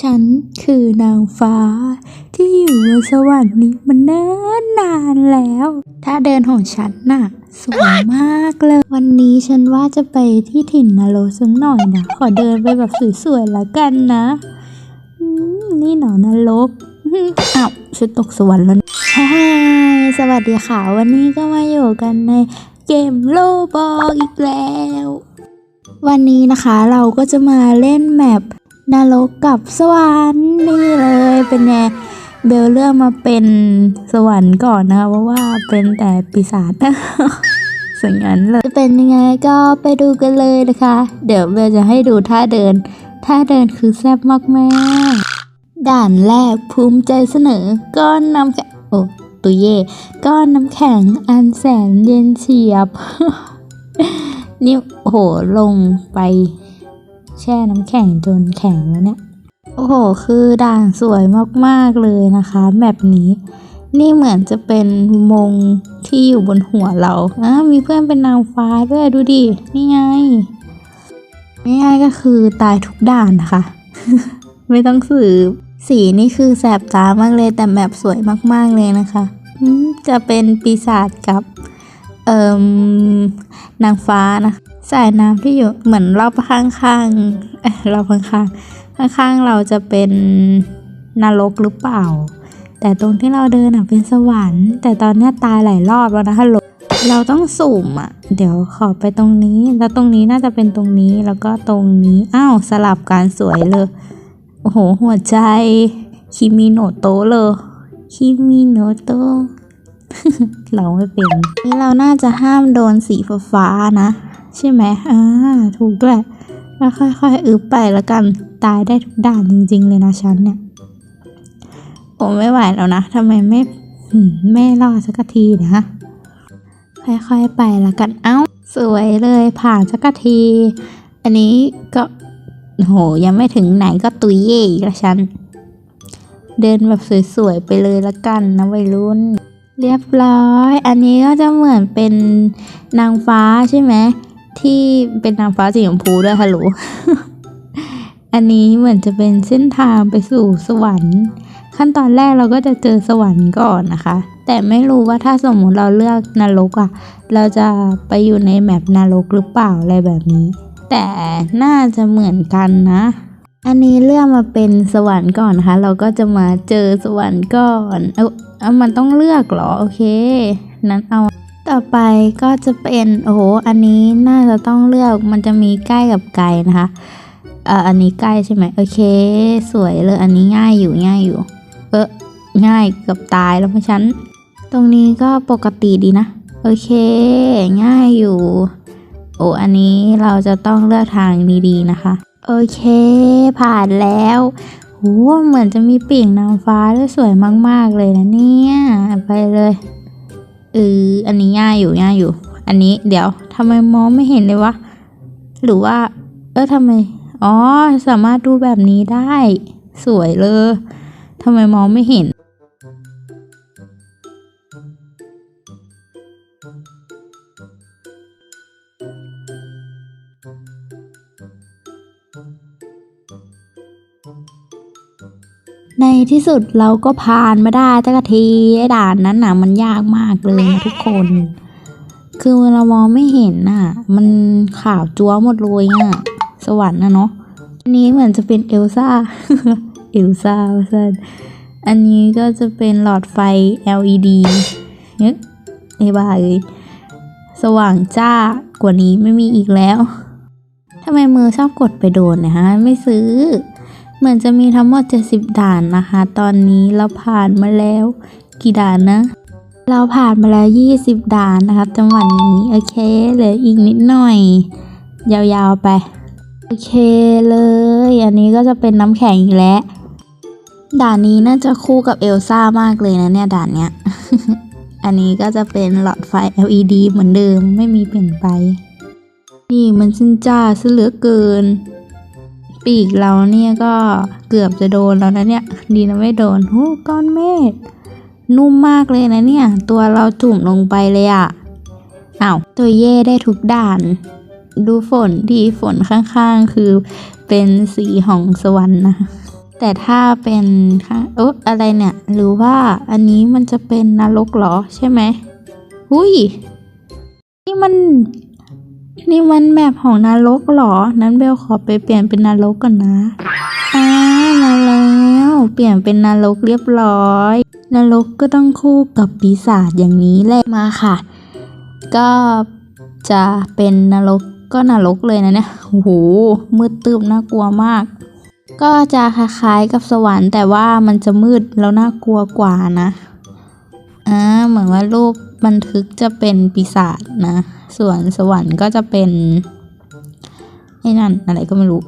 ฉันคือนางฟ้า ที่อยู่บนสวรรค์นี้มันเนิ่นนานแล้ว ถ้าเดินของฉันน่ะ สวยมากเลย วันนี้ฉันว่าจะไปที่ถิ่นนรกสักหน่อยนะ ขอเดินไปแบบสวยๆละกันนะอืมนี่หนอนรกอื้ออ้าวฉันตกสวรรค์แล้วฮ่าสวัสดีค่ะ วันนี้ก็มาอยู่กันในเกมโลบอกอีกแล้ว วันนี้นะคะเราก็จะมาเล่นแมป นรกกับสวรรค์นี่เลยเป็นไงเบลเลือกมาเป็นสวรรค์ก่อนนะคะเพราะว่าเป็นแต่ปีศาจส่วนนั้นเลยจะเป็นยังไงก็ไปดูกันเลยนะคะ เดี๋ยวเบลจะให้ดูท่าเดิน ท่าเดินคือแซ่บมากแม่ด่านแรกภูมิใจเสนอก้อนน้ำแข็งโอ้ตุยเย่ก้อนน้ำแข็งอันแสนเย็นเฉียบ นี่โอ้โหลงไป แช่น้ำแข็งจนแข็งแล้วเนี่ย โอ้โห คือด่านสวยมากๆเลยนะคะแบบนี้ นี่เหมือนจะเป็นมงที่อยู่บนหัวเราอะมีเพื่อนเป็นนางฟ้าด้วยดูดิ นี่ไง ง่ายๆก็คือตายทุกด่านนะคะ ไม่ต้องสืบ สีนี่คือแสบตามากเลยแต่แบบสวยมากๆเลยนะคะ จะเป็นปีศาจกับ เอ่มนางฟ้านะสายน้ำที่อยู่เหมือนรอบข้างๆเรอบข้างๆข้างๆเราจะเป็นนรกหรือเปล่า แต่ตรงที่เราเดินอะเป็นสวรรค์ แต่ตอนนี้ตายหลายรอบแล้วนะฮัลโหลเราต้องสุ่มอะ เดี๋ยวขอไปตรงนี้ แล้วตรงนี้น่าจะเป็นตรงนี้แล้วก็ตรงนี้ อ้าวสลับการสวยเลย โอ้โห หัวใจ คิมิโนโตะเลยคิมิโนโตะ เราไม่เป็น นี่เราน่าจะห้ามโดนสีฟ้านะ ใช่ไหมอ่าถูกด้วยแล้วค่อยๆอึบไปแล้วกันตายได้ทุกด่านจริง ๆ เลยนะฉันเนี่ยผมไม่ไหวแล้วนะทำไมไม่ไม่รอดสักทีนะค่อยๆไปแล้วกันเอ้า สวยเลยผ่านสักที อันนี้ก็โหยังไม่ถึงไหนก็ตุยเย่อีกล้วฉัน เดินแบบสวยๆไปเลยละกันนะวัยรุ่น เรียบร้อย อันนี้ก็จะเหมือนเป็นนางฟ้าใช่ไหมที่เป็นนางฟ้าสีชมพูด้วยฮัลโหล อันนี้เหมือนจะเป็นเส้นทางไปสู่สวรรค์ ขั้นตอนแรกเราก็จะเจอสวรรค์ก่อนนะคะ แต่ไม่รู้ว่าถ้าสมมุติเราเลือกนรกอะ่ะเราจะไปอยู่ในแมปนรกหรือเปล่าอะไรแบบนี้ แต่น่าจะเหมือนกันนะ อันนี้เลือกมาเป็นสวรรค์ก่อนนะคะ เราก็จะมาเจอสวรรค์ก่อนเอ้ อามันต้องเลือกเหรอ โอเค นั้นเอา ต่อไปก็จะเป็น โอ้โห อันนี้น่าจะต้องเลือก มันจะมีใกล้กับไกลนะคะ เอ่อ อันนี้ใกล้ใช่ไหม โอเค สวยเลย อันนี้ง่ายอยู่ ง่ายอยู่ เออง่ายกับตายแล้วเพราะฉัน ตรงนี้ก็ปกติดีนะ โอเค ง่ายอยู่ โอ้ อันนี้เราจะต้องเลือกทางดีๆนะคะ โอเค ผ่านแล้ว เหมือนจะมีปีกนางฟ้าด้วยสวยมาก ๆ เลยนะเนี่ย ไปเลยเอออันนี้ง่ายอยู่ง่ายอยู่ อันนี้เดี๋ยวทำไมมองไม่เห็นเลยวะ หรือว่า เออทำไม อ๋อ สามารถดูแบบนี้ได้ สวยเลยทำไมมองไม่เห็น ในที่สุดเราก็ผ่านมาได้ตั้งทีไอ้ด่านนั้นน่ะ มันยากมากเลยนะทุกคน คือเรามองไม่เห็นน่ะ มันขาวจั๊วหมดเลยอะ สวรรค์นะเนาะอันนี้เหมือนจะเป็นเอลซ่า เอลซ่าว่าซั่นอันนี้ก็จะเป็นหลอดไฟ LED เฮ้ยไอ้บ้าเอ้ยสว่างจ้ากว่านี้ไม่มีอีกแล้วทำไมมือชอบกดไปโดนนะฮะ ไม่ซื้อ เหมือนจะมีทั้งหมด 70 ด่านนะคะ ตอนนี้เราผ่านมาแล้ว กี่ด่านนะ เราผ่านมาแล้ว 20 ด่านนะครับจังหวัดนี้โอเคเหลืออีกนิดหน่อย ยาวๆไป โอเคเลย อันนี้ก็จะเป็นน้ำแข็งอีกแล้ว ด่านนี้น่าจะคู่กับเอลซ่ามากเลยนะเนี่ยด่านเนี้ยอันนี้ก็จะเป็นหลอดไฟ LED เหมือนเดิมไม่มีเปลี่ยนไป นี่มันซินจ้าซะเหลือเกิน ปีกเราเนี่ยก็เกือบจะโดนแล้วนะเนี่ย ดีนะไม่โดนหูก้อนเมฆนุ่มมากเลยนะเนี่ย ตัวเราจุ่มลงไปเลยอะ่ะอ้าวตัวเย่ได้ทุกด่าน ดูฝนที่ฝนข้างๆ คือเป็นสีของสวรรค์นะ แต่ถ้าเป็นค่ะเอ๊ะอะไรเนี่ย หรือว่าอันนี้มันจะเป็นนรกเหรอใช่ไหมอุ้ย นี่มัน นี่มันแมพของนรกเหรอ นั้นเบลขอไปเปลี่ยนเป็นนรกก่อนนะอ่ามาแล้ว เปลี่ยนเป็นนรกเรียบร้อย นรกก็ต้องคู่กับปีศาจอย่างนี้แหละมาค่ะ ก็จะเป็นนรกก็นรกเลยนะเนี่ย โอ้โห มืดตึบน่ากลัวมาก ก็จะคล้ายๆกับสวรรค์ แต่ว่ามันจะมืดแล้วน่ากลัวกว่านะ อ่า เหมือนว่ารูปบันทึกจะเป็นปีศาจนะ ส่วนสวรรค์ก็จะเป็นไอ้นั่นอะไรก็ไม่รู้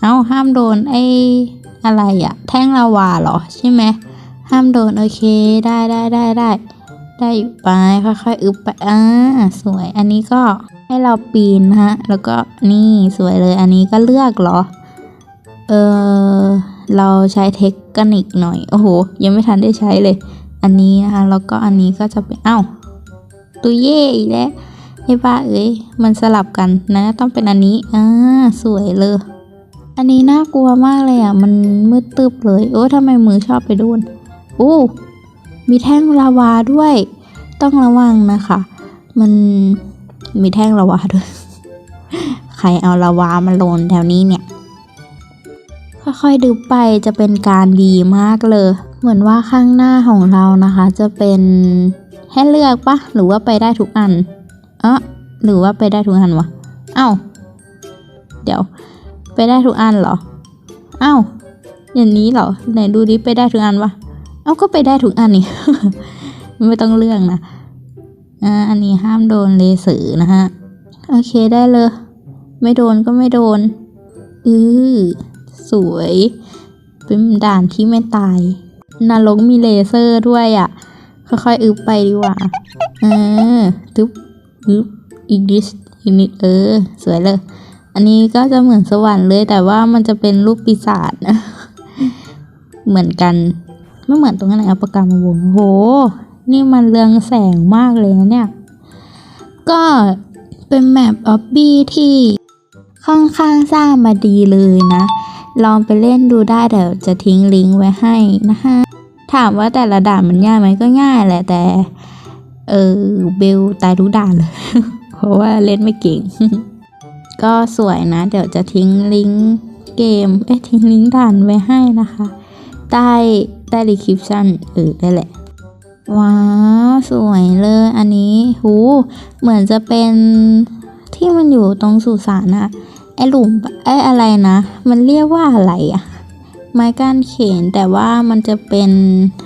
เอ้าห้ามโดนไอ้อะไรอะแท่งลาวาเหรอใช่ไหมห้ามโดนโอเคได้ได้ได้ได้ได้อยู่ไปค่อยๆอึบไปอ่าสวยอันนี้ก็ให้เราปีนนะฮะ แล้วก็นี่สวยเลยอันนี้ก็เลือกเหรอ เออเราใช้เทคนิคหน่อย โอ้โห ยังไม่ทันได้ใช้เลย อันนี้นะคะ แล้วก็อันนี้ก็จะเป็น เอ้าตัวเย่อีกแล้ว ไอ้บ้าเอ้ยมันสลับกันนะ ต้องเป็นอันนี้อ่าสวยเลย อันนี้น่ากลัวมากเลยอะ มันมืดตึบเลยโอ้ทำไมมือชอบไปโดนอู้มีแท่งลาวาด้วย ต้องระวังนะคะ มันมีแท่งลาวาด้วย ใครเอาลาวามาโลนแถวนี้เนี่ยค่อยๆดูไปจะเป็นการดีมากเลย เหมือนว่าข้างหน้าของเรานะคะ จะเป็นให้เลือกปะหรือว่าไปได้ทุกอัน ออหรือว่าไปได้ทุกอันวะเอ้า เดี๋ยว ไปได้ทุกอันเหรอ เอ้า อย่างนี้เหรอ ไหนดูดิไปได้ทุกอันวะ เอ้าก็ไปได้ทุกอันนี่ ไม่ต้องเลือกนะ อ่า อันนี้ห้ามโดนเลเซอร์นะฮะ โอเคได้เลย ไม่โดนก็ไม่โดน อือสวย เป็นด่านที่ไม่ตาย นรกมีเลเซอร์ด้วยอะ่ะ ค่อยๆ อึบไปดีกว่า เออตึ๊บ อึบอีกดิสอีนิดเออ สวยเลย อันนี้ก็จะเหมือนสวรรค์เลย แต่ว่ามันจะเป็นรูปปีศาจเหมือนกัน ไม่เหมือนตรงนั้นเอาปกกามวงโห นี่มันเรืองแสงมากเลยนะเนี่ย ก็เป็นแมปออบบี้ที่ค่อนข้างสร้างมาดีเลยนะ ลองไปเล่นดูได้เดี๋ยวจะทิ้งลิงก์ไว้ให้นะคะถามว่าแต่ละด่านมันง่ายไหมก็ง่ายแหละแต่ เออเบลตายทุกด่านเลย เพราะว่าเล่นไม่เก่ง ก็สวยนะ เดี๋ยวจะทิ้งลิงก์เกม เอ้ยทิ้งลิงก์ด่านไว้ให้นะคะ ใต้ใต้ดีคริปชั่นเออได้แหละ ว้าว สวยเลย อันนี้หูเหมือนจะเป็นที่มันอยู่ตรงสุสานอะไอหลุมไออะไรนะ มันเรียกว่าอะไรอะไม้ก้านเขนแต่ว่ามันจะเป็น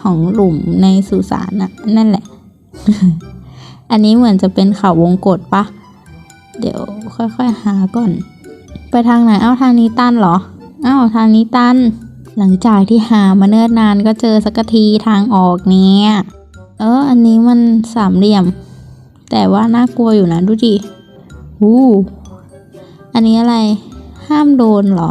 ของหลุมในสุสานอะนั่นแหละ อันนี้เหมือนจะเป็นเขาวงกฏปะ เดี๋ยวค่อยๆหาก่อน ไปทางไหน เอ้าทางนี้ตันเหรอ เอ้าทางนี้ตัน หลังจากที่หามาเนิ่นนานก็เจอสักทีทางออกเนี่ย เออ อันนี้มันสามเหลี่ยม แต่ว่าน่ากลัวอยู่นะดูดิหูอันนี้อะไร ห้ามโดนเหรอ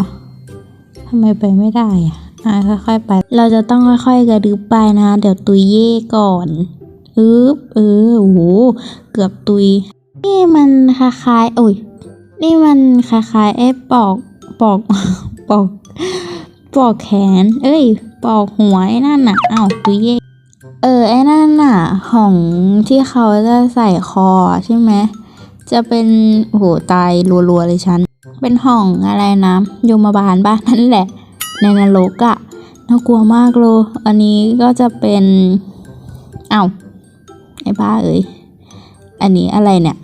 ทำไมไปไม่ได้อะอะค่อยๆไป เราจะต้องค่อยๆกระดึบไปนะ เดี๋ยวตุยเย่ก่อน อึ๊บเออโอ้โหเกือบตุย นี่มันคล้ายๆโอ้ยนี่มันคล้ายๆไอ้ปอกปอกปอกปอกแขน เอ้ย ปอกหัวไอ้นั่นน่ะอ้าวตุยเย่เออไอ้นั่นน่ะของที่เขาจะใส่คอใช่ไหมจะเป็นโหตายรัวๆเลยฉัน เป็นห้องอะไรนะโยมบาลบ้านนั่นแหละ ในนรกอะน่ากลัวมากเลยอันนี้ก็จะเป็นอ้าว ไอ้บ้าเอ้ยอันนี้อะไรเนี่ย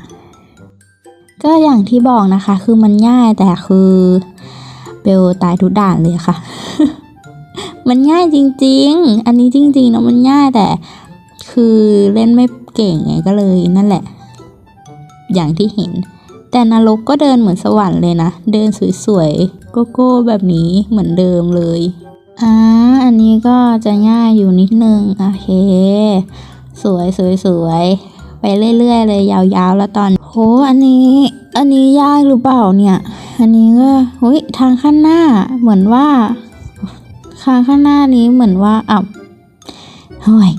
ก็อย่างที่บอกนะคะ คือมันง่ายแต่คือเบลตายทุกด่านเลยค่ะ มันง่ายจริง ๆ อันนี้จริงๆนะมันง่ายแต่ คือเล่นไม่เก่งไงก็เลยนั่นแหละ อย่างที่เห็น แต่นรกก็เดินเหมือนสวรรค์เลยนะ เดินสวยๆ โกโก้แบบนี้เหมือนเดิมเลยอ่าอันนี้ก็จะง่ายอยู่นิดนึง โอเค สวยสวยสวยไปเรื่อย ๆ เลยยาวๆ แล้วตอนโหอันนี้ อันนี้ยากหรือเปล่าเนี่ย อันนี้ก็เฮ้ยทางข้างหน้าเหมือนว่าทางข้างหน้านี้เหมือนว่าอะเฮ้ย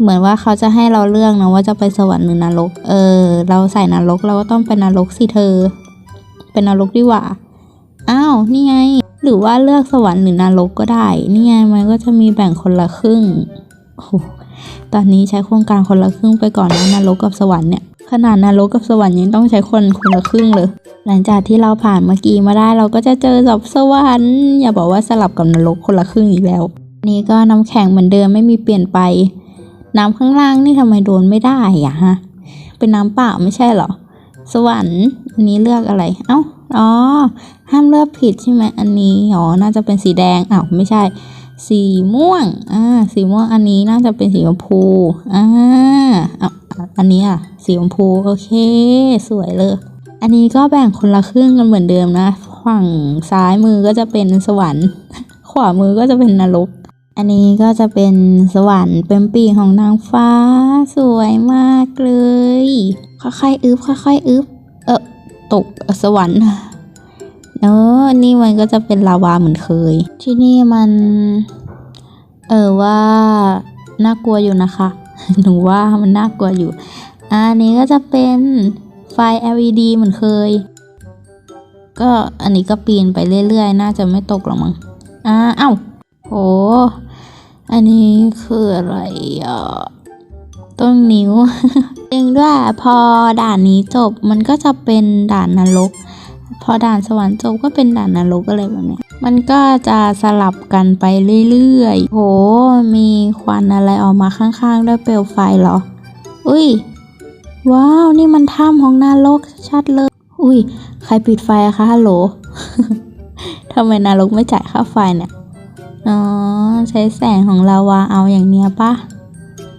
เหมือนว่าเขาจะให้เราเลือกนะว่าจะไปสวรรค์หรือนรก เออ เราใส่นรกเราก็ต้องเป็นนรกสิเธอ เป็นนรกดีกว่าอ้าวนี่ไง หรือว่าเลือกสวรรค์หรือนรกก็ได้ นี่ไงมันก็จะมีแบ่งคนละครึ่งโอ้ ตอนนี้ใช้โครงการคนละครึ่งไปก่อนนะนรกกับสวรรค์เนี่ยขนาดนรกกับสวรรค์ยังต้องใช้คนคนละครึ่งเลย หลังจากที่เราผ่านเมื่อกี้มาได้เราก็จะเจอกับสวรรค์อย่าบอกว่าสลับกับนรกคนละครึ่งอีกแล้ว นี่ก็น้ำแข็งเหมือนเดิมไม่มีเปลี่ยนไป น้ำข้างล่างนี่ทำไมโดนไม่ได้อะฮะเป็นน้ำเปล่าไม่ใช่เหรอสวรรค์อันนี้เลือกอะไร เอ้า อ๋อ ห้ามเลือกผิดใช่ไหมอันนี้ อ๋อ น่าจะเป็นสีแดงอ้าวไม่ใช่ สีม่วง อ่า สีม่วงอันนี้น่าจะเป็นสีชมพู อ่าอะอันนี้อะ สีชมพู โอเค สวยเลย อันนี้ก็แบ่งคนละครึ่งกันเหมือนเดิมนะ ฝั่งซ้ายมือก็จะเป็นสวรรค์ ขวามือก็จะเป็นนรก อันนี้ก็จะเป็นสวรรค์เป็นปีกของนางฟ้า สวยมากเลย ค่อยๆ อึบค่อยๆ อึบเออตกสวรรค์ เออ นี่มันก็จะเป็นลาวาเหมือนเคย ที่นี่มัน เออว่าน่ากลัวอยู่นะคะ หนูว่ามันน่ากลัวอยู่ อันนี้ก็จะเป็นไฟ LED เหมือนเคย ก็อันนี้ก็ปีนไปเรื่อยๆ น่าจะไม่ตกหรอกมั้งอ่าเอ้าโห อันนี้คืออะไรอะ ต้นนิ้วจริงด้วยพอด่านนี้จบมันก็จะเป็นด่านนรก พอด่านสวรรค์จบก็เป็นด่านนรกอะไรแบบเนี้ยมันก็จะสลับกันไปเรื่อยๆ โห มีควันอะไรออกมาข้างๆ ด้วยเปลวไฟเหรอ อุ้ย ว้าว นี่มันถ้ำของนรกชัดเลย อุ้ย ใครปิดไฟอะคะฮัลโหลทำไมนรกไม่จ่ายค่าไฟเนี่ย อ๋อ ใช้แสงของลาวาเอาอย่างเนี้ยปะ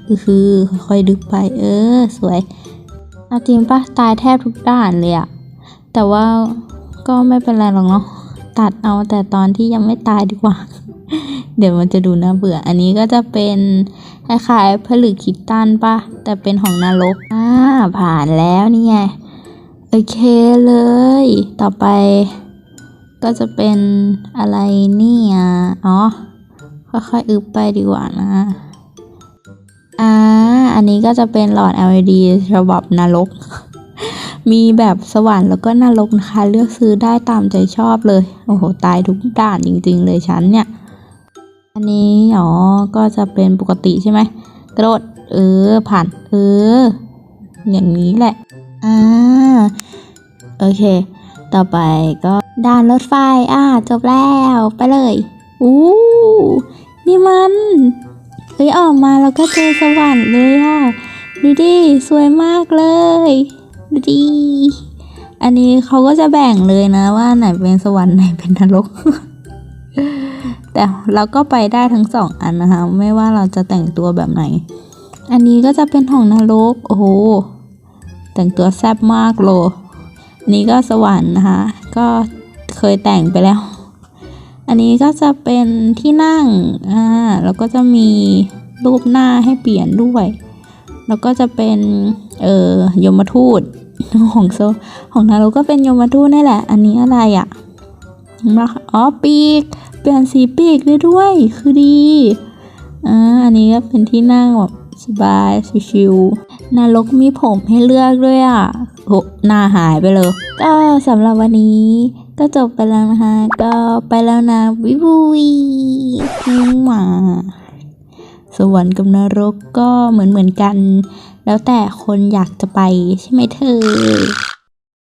ก็คือค่อยๆดึกไป เออ สวย เอาจริงปะตายแทบทุกด่านเลยอะ แต่ว่าก็ไม่เป็นไรหรอกเนาะตัดเอาแต่ตอนที่ยังไม่ตายดีกว่า เดี๋ยวมันจะดูน่าเบื่อ อันนี้ก็จะเป็นคล้ายๆผลึกคิดตันปะแต่เป็นของนรกอ่าผ่านแล้วนี่ไงโอเคเลย ต่อไป ก็จะเป็นอะไรเนี่ยอ๋อค่อยๆอึบไปดีกว่านะอ่าอันนี้ก็จะเป็นหลอด LED ฉบับนรก มีแบบสว่านแล้วก็นรกนะคะ เลือกซื้อได้ตามใจชอบเลย โอ้โห ตายทุกด่านจริง ๆ เลยฉันเนี่ย อันนี้อ๋อ ก็จะเป็นปกติใช่ไหมกระโดด เออ ผ่าน เออ อย่างนี้แหละ อ่า โอเค ต่อไปก็ด่านรถไฟ อ่า จบแล้ว ไปเลย อู้ นี่มันเฮ้ยออกมาแล้วก็เจอสวรรค์เลยอะ ดูดิ สวยมากเลย ดูดิอันนี้เขาก็จะแบ่งเลยนะว่าไหนเป็นสวรรค์ไหนเป็นนรก แต่เราก็ไปได้ทั้งสองอันนะคะ ไม่ว่าเราจะแต่งตัวแบบไหน อันนี้ก็จะเป็นของนรก โอ้โห แต่งตัวแซ่บมากโลนนี้ก็สวรรค์นะคะ ก็เคยแต่งไปแล้ว อันนี้ก็จะเป็นที่นั่ง อ่า แล้วก็จะมีรูปหน้าให้เปลี่ยนด้วย แล้วก็จะเป็น เอ่อยมทูต ของโซของนารกก็เป็นยมทูตนี่แหละ อันนี้อะไรอะ่ะมาอ๋อปีก เปลี่ยนสีปีกได้ด้วย คือดีอ่าอันนี้ก็เป็นที่นั่งแบบสบายชิวๆนรกมีผมให้เลือกด้วยอะโหหน้าหายไปเลย ก็สำหรับวันนี้ก็จบไปแล้วนะคะ ก็ไปแล้วนะวิบุยหมาสวรรค์กับนรกก็เหมือนเหมือนๆกัน แล้วแต่คนอยากจะไปใช่ไหมเธอ